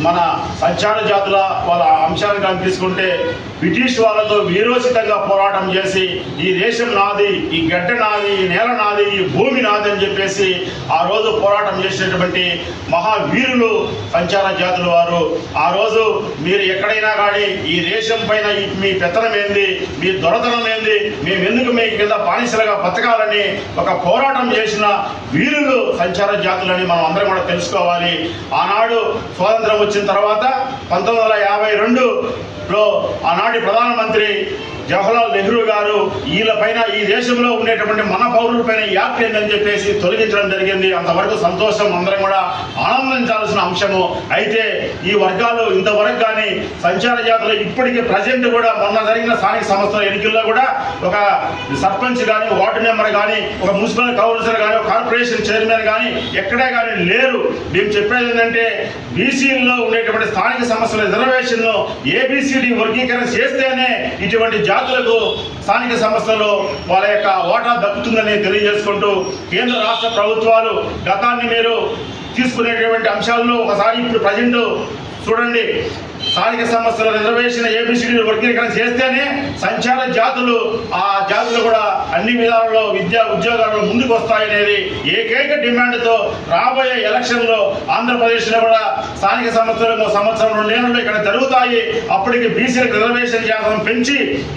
మన సంచార జాతుల వాళ్ళ అంశాన్ని కానీ తీసుకుంటే బ్రిటిష్ వాళ్ళతో వీరోచితంగా పోరాటం చేసి ఈ దేశం నాది ఈ గడ్డ నాది ఈ నేల నాది ఈ భూమి నాది అని చెప్పేసి ఆ రోజు పోరాటం చేసినటువంటి మహావీరులు సంచార జాతుల వారు. ఆ రోజు మీరు ఎక్కడైనా కానీ ఈ దేశం పైన మీ పెత్తనం ఏంది మీ దొరతనం ఏంది మేము ఎందుకు మీ కింద బానిసలుగా బతకాలని ఒక పోరాటం చేసిన వీరులు సంచార జాతులని మనం అందరం కూడా తెలుసుకోవాలి. ఆనాడు స్వాతంత్రం వచ్చిన తర్వాత పంతొమ్మిది వందల యాభై రెండులో నాటి ప్రధానమంత్రి జవహర్లాల్ నెహ్రూ గారు వీళ్ళపైన ఈ దేశంలో ఉండేటువంటి మన పౌరులపైన యాక్ట్ ఏందని చెప్పేసి తొలగించడం జరిగింది. అంతవరకు సంతోషం అందరం కూడా ఆనందించాల్సిన అంశము. అయితే ఈ వర్గాలు ఇంతవరకు కానీ సంచార జాతులు ఇప్పటికీ ప్రజెంట్ కూడా మొన్న జరిగిన స్థానిక సంస్థల ఎన్నికల్లో కూడా ఒక సర్పంచ్ కానీ వార్డు మెంబర్ కానీ ఒక మున్సిపల్ కౌన్సిలర్ కానీ కార్పొరేషన్ చైర్మన్ కానీ ఎక్కడే కానీ లేరు. మేము చెప్పేది ఏంటంటే బీసీల్లో ఉండేటువంటి స్థానిక సమస్యల రిజర్వేషన్ ఏబిసిడి వర్గీకరణ చేస్తేనే ఇటువంటి జాతులకు స్థానిక సంస్థల్లో వాళ్ళ యొక్క ఓటా దక్కుతుందని తెలియజేసుకుంటూ కేంద్ర రాష్ట్ర ప్రభుత్వాలు గతాన్ని మీరు తీసుకునేటువంటి అంశాల్లో ఒకసారి ఇప్పుడు ప్రజెంట్ చూడండి. స్థానిక సంస్థల రిజర్వేషన్ ఏబిసిడి వర్గీకరణ చేస్తేనే సంచార జాతులు ఆ జాతులు కూడా అన్ని విధాలలో విద్యా ఉద్యోగాలు ముందుకు వస్తాయనేది ఏకైక డిమాండ్తో రాబోయే ఎలక్షన్లో ఆంధ్రప్రదేశ్లో కూడా స్థానిక సంస్థలు సంవత్సరం రెండేళ్ళలో ఇక్కడ జరుగుతాయి. అప్పటికి బీసీలకు రిజర్వేషన్ శాతం పెంచి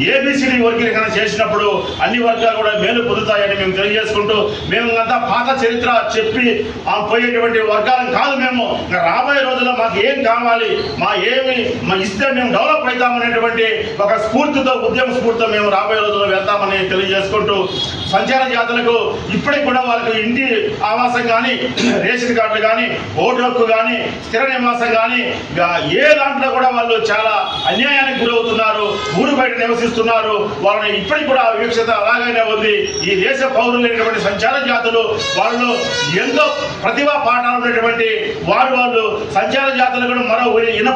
ఏబిసిడి వర్గీకరణ చేసినప్పుడు అన్ని వర్గాలు కూడా మేలు పొందుతాయని మేము తెలియజేసుకుంటూ మేము అంతా పాత చరిత్ర చెప్పి ఆ పోయేటువంటి వర్గాలను కాదు మేము. రాబోయే రోజుల్లో మాకు ఏం కావాలి మా ఏమి మా ఇస్తే మేము డెవలప్ అవుతామనేటువంటి ఒక స్ఫూర్తితో ఉద్యమ స్ఫూర్తితో మేము రాబోయే రోజుల్లో వెళ్తామని తెలియజేసుకుంటూ సంచార జాతులకు ఇప్పటికి కూడా వాళ్ళకు ఇంటి ఆవాసం కానీ రేషన్ కార్డులు కానీ ఓటు హక్కు కానీ స్థిర నివాసం కానీ ఏ దాంట్లో కూడా వాళ్ళు చాలా అన్యాయానికి గురవుతున్నారు ఊరు బయట నివసిస్తున్నారు. వాళ్ళని ఇప్పటికి కూడా వివక్షత అలాగనే ఉంది. ఈ దేశ పౌరులైనటువంటి సంచార జాతులు వాళ్ళు ఎంతో ప్రతిభా పాఠాలు ఉన్నటువంటి వారు వాళ్ళు సంచార జాతులు కూడా మరో ఇనప